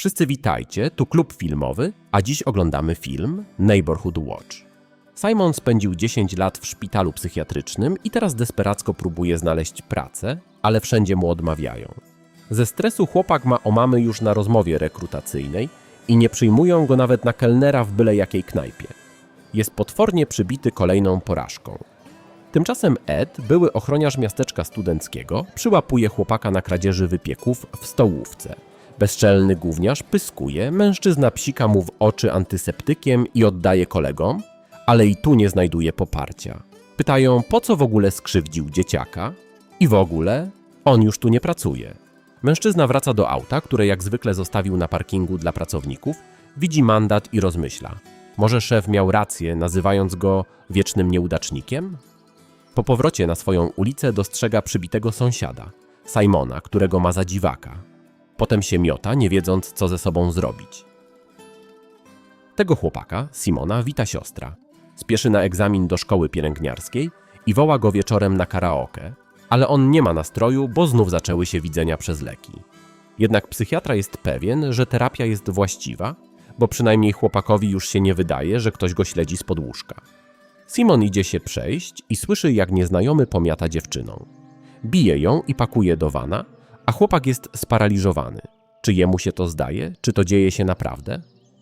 Wszyscy witajcie, tu klub filmowy, a dziś oglądamy film Neighborhood Watch. Simon spędził 10 lat w szpitalu psychiatrycznym i teraz desperacko próbuje znaleźć pracę, ale wszędzie mu odmawiają. Ze stresu chłopak ma omamy już na rozmowie rekrutacyjnej i nie przyjmują go nawet na kelnera w byle jakiej knajpie. Jest potwornie przybity kolejną porażką. Tymczasem Ed, były ochroniarz miasteczka studenckiego, przyłapuje chłopaka na kradzieży wypieków w stołówce. Bezczelny gówniarz pyskuje, mężczyzna psika mu w oczy antyseptykiem i oddaje kolegom, ale i tu nie znajduje poparcia. Pytają, po co w ogóle skrzywdził dzieciaka i w ogóle on już tu nie pracuje. Mężczyzna wraca do auta, które jak zwykle zostawił na parkingu dla pracowników, widzi mandat i rozmyśla. Może szef miał rację, nazywając go wiecznym nieudacznikiem? Po powrocie na swoją ulicę dostrzega przybitego sąsiada, Simona, którego ma za dziwaka. Potem się miota, nie wiedząc, co ze sobą zrobić. Tego chłopaka, Simona, wita siostra. Spieszy na egzamin do szkoły pielęgniarskiej i woła go wieczorem na karaoke, ale on nie ma nastroju, bo znów zaczęły się widzenia przez leki. Jednak psychiatra jest pewien, że terapia jest właściwa, bo przynajmniej chłopakowi już się nie wydaje, że ktoś go śledzi z łóżka. Simon idzie się przejść i słyszy, jak nieznajomy pomiata dziewczyną. Bije ją i pakuje do wana, a chłopak jest sparaliżowany. Czy jemu się to zdaje? Czy to dzieje się naprawdę?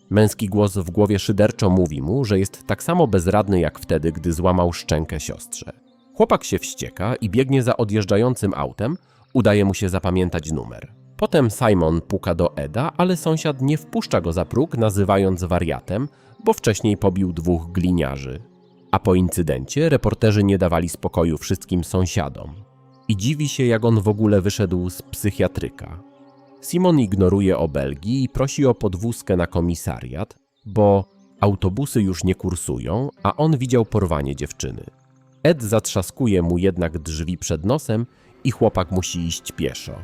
Męski głos w głowie szyderczo mówi mu, że jest tak samo bezradny jak wtedy, gdy złamał szczękę siostrze. Chłopak się wścieka i biegnie za odjeżdżającym autem, udaje mu się zapamiętać numer. Potem Simon puka do Eda, ale sąsiad nie wpuszcza go za próg, nazywając wariatem, bo wcześniej pobił dwóch gliniarzy. A po incydencie reporterzy nie dawali spokoju wszystkim sąsiadom. I dziwi się, jak on w ogóle wyszedł z psychiatryka. Simon ignoruje obelgi i prosi o podwózkę na komisariat, bo autobusy już nie kursują, a on widział porwanie dziewczyny. Ed zatrzaskuje mu jednak drzwi przed nosem i chłopak musi iść pieszo.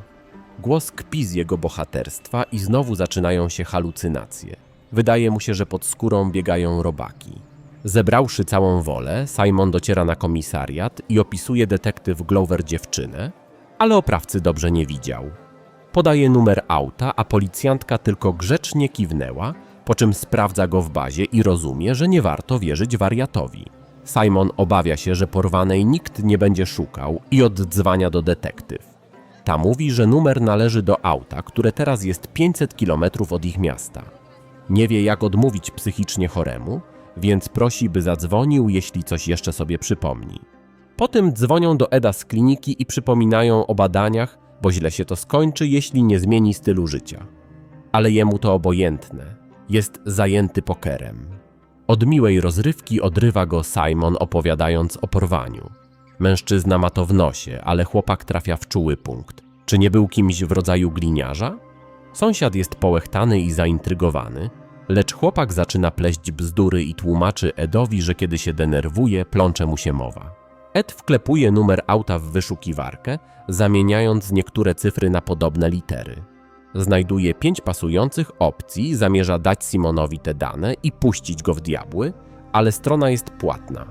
Głos kpi z jego bohaterstwa i znowu zaczynają się halucynacje. Wydaje mu się, że pod skórą biegają robaki. Zebrawszy całą wolę, Simon dociera na komisariat i opisuje detektyw Glover dziewczynę, ale oprawcy dobrze nie widział. Podaje numer auta, a policjantka tylko grzecznie kiwnęła, po czym sprawdza go w bazie i rozumie, że nie warto wierzyć wariatowi. Simon obawia się, że porwanej nikt nie będzie szukał i oddzwania do detektyw. Ta mówi, że numer należy do auta, które teraz jest 500 km od ich miasta. Nie wie, jak odmówić psychicznie choremu, więc prosi, by zadzwonił, jeśli coś jeszcze sobie przypomni. Potem dzwonią do Eda z kliniki i przypominają o badaniach, bo źle się to skończy, jeśli nie zmieni stylu życia. Ale jemu to obojętne. Jest zajęty pokerem. Od miłej rozrywki odrywa go Simon, opowiadając o porwaniu. Mężczyzna ma to w nosie, ale chłopak trafia w czuły punkt. Czy nie był kimś w rodzaju gliniarza? Sąsiad jest połechtany i zaintrygowany, lecz chłopak zaczyna pleść bzdury i tłumaczy Edowi, że kiedy się denerwuje, plącze mu się mowa. Ed wklepuje numer auta w wyszukiwarkę, zamieniając niektóre cyfry na podobne litery. Znajduje pięć pasujących opcji, zamierza dać Simonowi te dane i puścić go w diabły, ale strona jest płatna.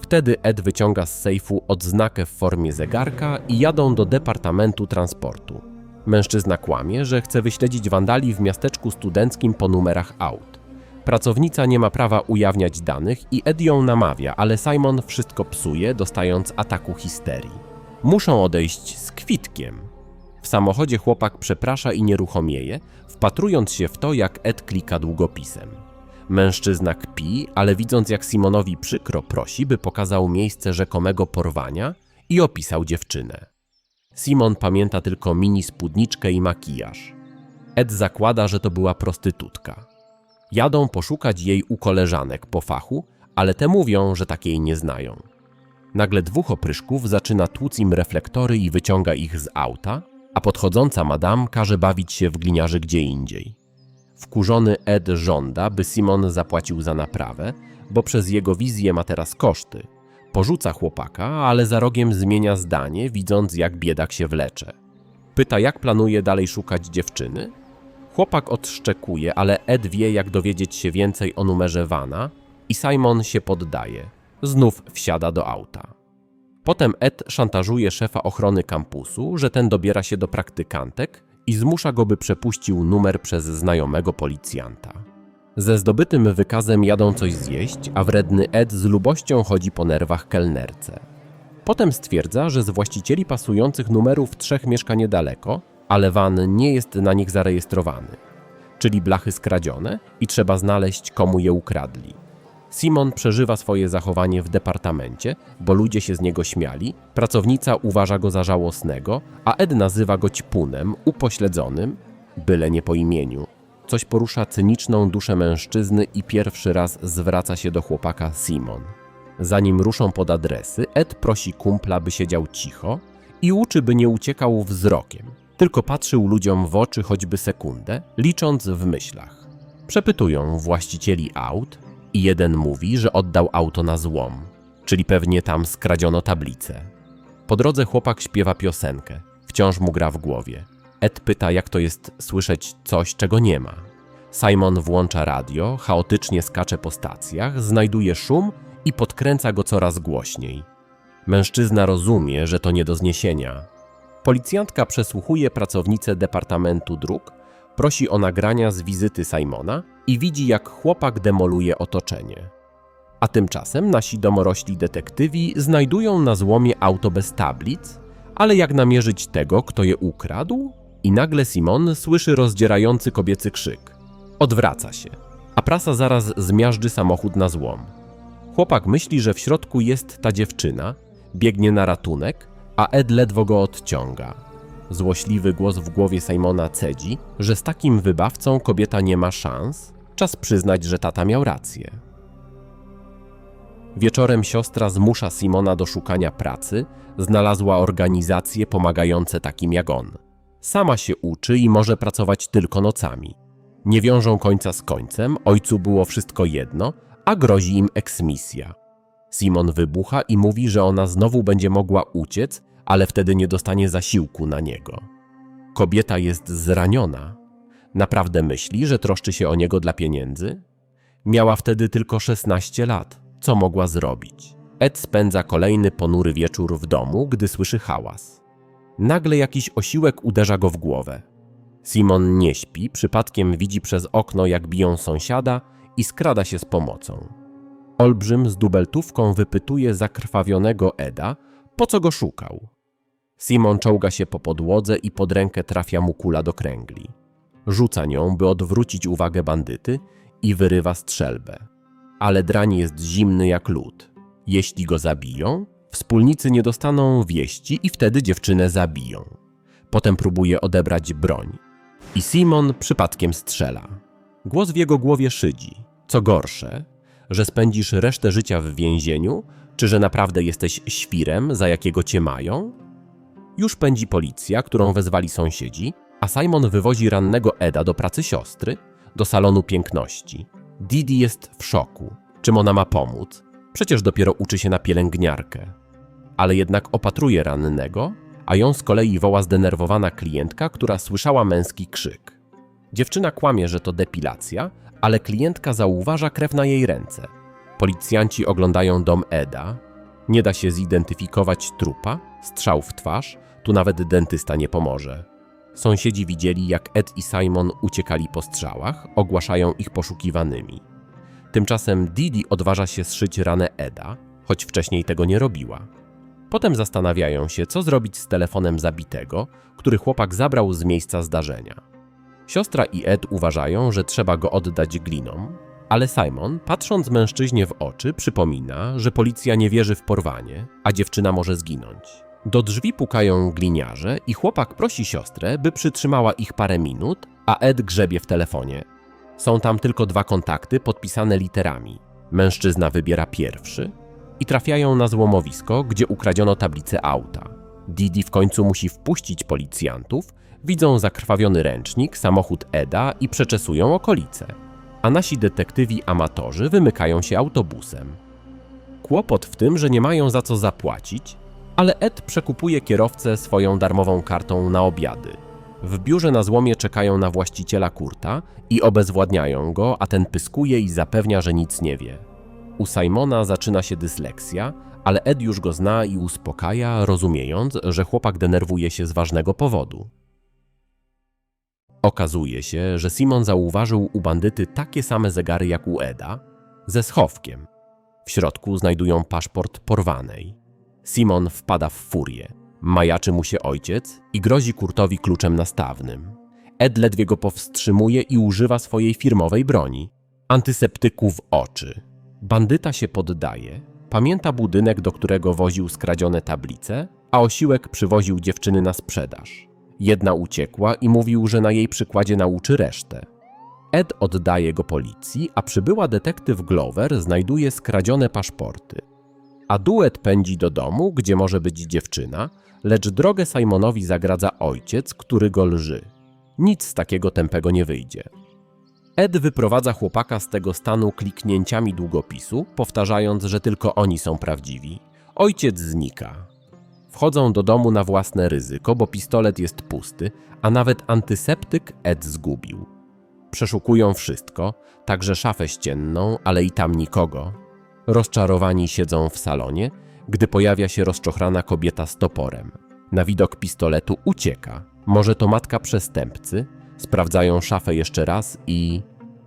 Wtedy Ed wyciąga z sejfu odznakę w formie zegarka i jadą do Departamentu Transportu. Mężczyzna kłamie, że chce wyśledzić wandali w miasteczku studenckim po numerach aut. Pracownica nie ma prawa ujawniać danych i Ed ją namawia, ale Simon wszystko psuje, dostając ataku histerii. Muszą odejść z kwitkiem. W samochodzie chłopak przeprasza i nieruchomieje, wpatrując się w to, jak Ed klika długopisem. Mężczyzna kpi, ale widząc jak Simonowi przykro, prosi, by pokazał miejsce rzekomego porwania i opisał dziewczynę. Simon pamięta tylko mini spódniczkę i makijaż. Ed zakłada, że to była prostytutka. Jadą poszukać jej u koleżanek po fachu, ale te mówią, że takiej nie znają. Nagle dwóch opryszków zaczyna tłuc im reflektory i wyciąga ich z auta, a podchodząca madam każe bawić się w gliniarzy gdzie indziej. Wkurzony Ed żąda, by Simon zapłacił za naprawę, bo przez jego wizję ma teraz koszty. Porzuca chłopaka, ale za rogiem zmienia zdanie, widząc jak biedak się wlecze. Pyta, jak planuje dalej szukać dziewczyny? Chłopak odszczekuje, ale Ed wie, jak dowiedzieć się więcej o numerze Vana i Simon się poddaje. Znów wsiada do auta. Potem Ed szantażuje szefa ochrony kampusu, że ten dobiera się do praktykantek i zmusza go, by przepuścił numer przez znajomego policjanta. Ze zdobytym wykazem jadą coś zjeść, a wredny Ed z lubością chodzi po nerwach kelnerce. Potem stwierdza, że z właścicieli pasujących numerów trzech mieszka niedaleko, ale van nie jest na nich zarejestrowany, czyli blachy skradzione i trzeba znaleźć, komu je ukradli. Simon przeżywa swoje zachowanie w departamencie, bo ludzie się z niego śmiali, pracownica uważa go za żałosnego, a Ed nazywa go ćpunem, upośledzonym, byle nie po imieniu. Coś porusza cyniczną duszę mężczyzny i pierwszy raz zwraca się do chłopaka Simon. Zanim ruszą pod adresy, Ed prosi kumpla, by siedział cicho i uczy, by nie uciekał wzrokiem, tylko patrzył ludziom w oczy choćby sekundę, licząc w myślach. Przepytują właścicieli aut i jeden mówi, że oddał auto na złom, czyli pewnie tam skradziono tablicę. Po drodze chłopak śpiewa piosenkę, wciąż mu gra w głowie. Ed pyta, jak to jest słyszeć coś, czego nie ma. Simon włącza radio, chaotycznie skacze po stacjach, znajduje szum i podkręca go coraz głośniej. Mężczyzna rozumie, że to nie do zniesienia. Policjantka przesłuchuje pracownicę Departamentu Dróg, prosi o nagrania z wizyty Simona i widzi, jak chłopak demoluje otoczenie. A tymczasem nasi domorośli detektywi znajdują na złomie auto bez tablic, ale jak namierzyć tego, kto je ukradł? I nagle Simon słyszy rozdzierający kobiecy krzyk. Odwraca się, a prasa zaraz zmiażdży samochód na złom. Chłopak myśli, że w środku jest ta dziewczyna, biegnie na ratunek, a Ed ledwo go odciąga. Złośliwy głos w głowie Simona cedzi, że z takim wybawcą kobieta nie ma szans. Czas przyznać, że tata miał rację. Wieczorem siostra zmusza Simona do szukania pracy, znalazła organizacje pomagające takim jak on. Sama się uczy i może pracować tylko nocami. Nie wiążą końca z końcem, ojcu było wszystko jedno, a grozi im eksmisja. Simon wybucha i mówi, że ona znowu będzie mogła uciec, ale wtedy nie dostanie zasiłku na niego. Kobieta jest zraniona. Naprawdę myśli, że troszczy się o niego dla pieniędzy? Miała wtedy tylko 16 lat. Co mogła zrobić? Ed spędza kolejny ponury wieczór w domu, gdy słyszy hałas. Nagle jakiś osiłek uderza go w głowę. Simon nie śpi, przypadkiem widzi przez okno, jak biją sąsiada i skrada się z pomocą. Olbrzym z dubeltówką wypytuje zakrwawionego Eda, po co go szukał. Simon czołga się po podłodze i pod rękę trafia mu kula do kręgli. Rzuca nią, by odwrócić uwagę bandyty i wyrywa strzelbę. Ale drań jest zimny jak lód. Jeśli go zabiją, wspólnicy nie dostaną wieści i wtedy dziewczynę zabiją. Potem próbuje odebrać broń. I Simon przypadkiem strzela. Głos w jego głowie szydzi. Co gorsze, że spędzisz resztę życia w więzieniu, czy że naprawdę jesteś świrem, za jakiego cię mają? Już pędzi policja, którą wezwali sąsiedzi, a Simon wywozi rannego Eda do pracy siostry, do salonu piękności. Didi jest w szoku. Czym ona ma pomóc? Przecież dopiero uczy się na pielęgniarkę. Ale jednak opatruje rannego, a ją z kolei woła zdenerwowana klientka, która słyszała męski krzyk. Dziewczyna kłamie, że to depilacja, ale klientka zauważa krew na jej ręce. Policjanci oglądają dom Eda. Nie da się zidentyfikować trupa, strzał w twarz, tu nawet dentysta nie pomoże. Sąsiedzi widzieli, jak Ed i Simon uciekali po strzałach, ogłaszają ich poszukiwanymi. Tymczasem Didi odważa się zszyć ranę Eda, choć wcześniej tego nie robiła. Potem zastanawiają się, co zrobić z telefonem zabitego, który chłopak zabrał z miejsca zdarzenia. Siostra i Ed uważają, że trzeba go oddać glinom, ale Simon, patrząc mężczyźnie w oczy, przypomina, że policja nie wierzy w porwanie, a dziewczyna może zginąć. Do drzwi pukają gliniarze i chłopak prosi siostrę, by przytrzymała ich parę minut, a Ed grzebie w telefonie. Są tam tylko dwa kontakty podpisane literami. Mężczyzna wybiera pierwszy i trafiają na złomowisko, gdzie ukradziono tablicę auta. Didi w końcu musi wpuścić policjantów, widzą zakrwawiony ręcznik, samochód Eda i przeczesują okolice. A nasi detektywi amatorzy wymykają się autobusem. Kłopot w tym, że nie mają za co zapłacić, ale Ed przekupuje kierowcę swoją darmową kartą na obiady. W biurze na złomie czekają na właściciela Kurta i obezwładniają go, a ten pyskuje i zapewnia, że nic nie wie. U Simona zaczyna się dysleksja, ale Ed już go zna i uspokaja, rozumiejąc, że chłopak denerwuje się z ważnego powodu. Okazuje się, że Simon zauważył u bandyty takie same zegary jak u Eda, ze schowkiem. W środku znajdują paszport porwanej. Simon wpada w furię. Majaczy mu się ojciec i grozi Kurtowi kluczem nastawnym. Ed ledwie go powstrzymuje i używa swojej firmowej broni antyseptyku w oczy. Bandyta się poddaje, pamięta budynek, do którego woził skradzione tablice, a osiłek przywoził dziewczyny na sprzedaż. Jedna uciekła i mówił, że na jej przykładzie nauczy resztę. Ed oddaje go policji, a przybyła detektyw Glover znajduje skradzione paszporty. A duet pędzi do domu, gdzie może być dziewczyna, lecz drogę Simonowi zagradza ojciec, który go lży. Nic z takiego tępego nie wyjdzie. Ed wyprowadza chłopaka z tego stanu kliknięciami długopisu, powtarzając, że tylko oni są prawdziwi. Ojciec znika. Wchodzą do domu na własne ryzyko, bo pistolet jest pusty, a nawet antyseptyk Ed zgubił. Przeszukują wszystko, także szafę ścienną, ale i tam nikogo. Rozczarowani siedzą w salonie, gdy pojawia się rozczochrana kobieta z toporem. Na widok pistoletu ucieka. Może to matka przestępcy? Sprawdzają szafę jeszcze raz i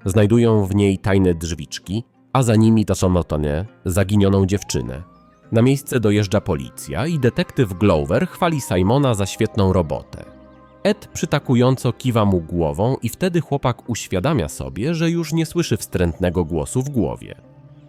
znajdują w niej tajne drzwiczki, a za nimi to samotnie zaginioną dziewczynę. Na miejsce dojeżdża policja i detektyw Glover chwali Simona za świetną robotę. Ed przytakująco kiwa mu głową i wtedy chłopak uświadamia sobie, że już nie słyszy wstrętnego głosu w głowie.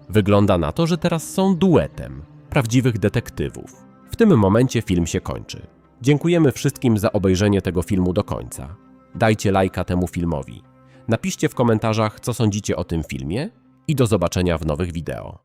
Wygląda na to, że teraz są duetem prawdziwych detektywów. W tym momencie film się kończy. Dziękujemy wszystkim za obejrzenie tego filmu do końca. Dajcie lajka temu filmowi. Napiszcie w komentarzach, co sądzicie o tym filmie i do zobaczenia w nowych wideo.